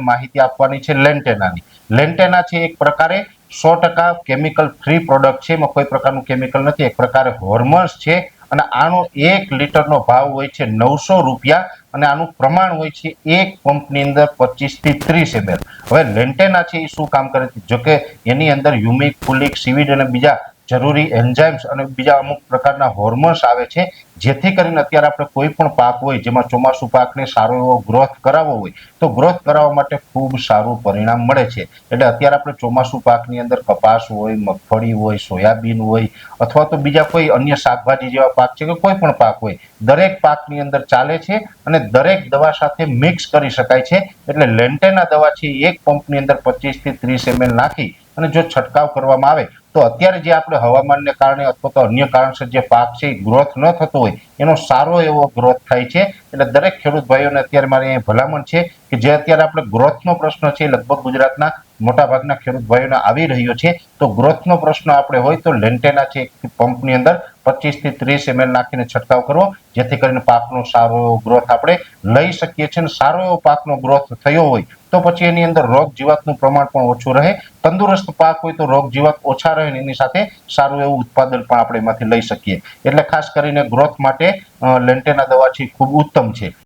માહિતી આપવાની છે લેન્ટેનાની. લેન્ટેના છે એક પ્રકારે સો ટકા કેમિકલ ફ્રી પ્રોડક્ટ છે. એમાં કોઈ પ્રકારનું કેમિકલ નથી. એક પ્રકારે હોર્મોન્સ છે અને આનો એક લીટરનો ભાવ હોય છે નવસો રૂપિયા અને આનું પ્રમાણ હોય છે એક પંપની અંદર પચીસથી ત્રીસ એમએલ હવે લેન્ટેના છે એ શું કામ કરે છે? જોકે એની અંદર યુમિક ફુલિક સિવિડ અને બીજા જરૂરી એન્ઝાઇમ્સ અને બીજા અમુક પ્રકારના હોર્મોન્સ આવે છે, જેથી કરીને અત્યારે આપણે કોઈ પણ પાક હોય જેમાં ચોમાસું પાકને સારો એવો ગ્રોથ કરાવવો હોય, તો ગ્રોથ કરાવવા માટે ખૂબ સારું પરિણામ મળે છે. એટલે અત્યારે આપણે ચોમાસું પાકની અંદર કપાસ હોય, મગફળી હોય, સોયાબીન હોય, અથવા તો બીજા કોઈ અન્ય શાકભાજી જેવા પાક છે કે કોઈ પણ પાક હોય, દરેક પાકની અંદર ચાલે છે અને દરેક દવા સાથે મિક્સ કરી શકાય છે. એટલે લેન્ટેના દવા છે એક પંપની અંદર પચીસથી ત્રીસ એમએલ નાખી અને જો છંટકાવ કરવામાં આવે તો અત્યારે જે આપણે હવામાનને કારણે અથવા તો અન્ય કારણસર જે પાક છે ગ્રોથ ન થતો હોય, એનો સારો એવો ગ્રોથ થાય છે. એટલે દરેક ખેડૂત ભાઈઓને અત્યારે મારી અહીં ભલામણ છે કે જે અત્યારે આપણે ગ્રોથનો પ્રશ્ન છે લગભગ ગુજરાતના મોટાભાગના ખેડૂત ભાઈઓને આવી રહ્યો છે. તો ગ્રોથનો પ્રશ્ન આપણે હોય તો લેન્ટેના છે પંપની અંદર પચીસથી ત્રીસ એમએલ નાખીને છંટકાવ કરવો, જેથી કરીને પાકનો સારો એવો ગ્રોથ આપણે લઈ શકીએ છીએ અને સારો એવો પાકનો ગ્રોથ થયો હોય તો પછી એની અંદર રોગ જીવાતનું પ્રમાણ પણ ઓછું રહે. તંદુરસ્ત પાક હોય તો રોગ જીવાત ઓછા રહે એની સાથે સારું એવું ઉત્પાદન પણ આપણે એમાંથી લઈ શકીએ. એટલે ખાસ કરીને ગ્રોથ માટે લેન્ટેના દવા છે ખૂબ ઉત્તમ છે.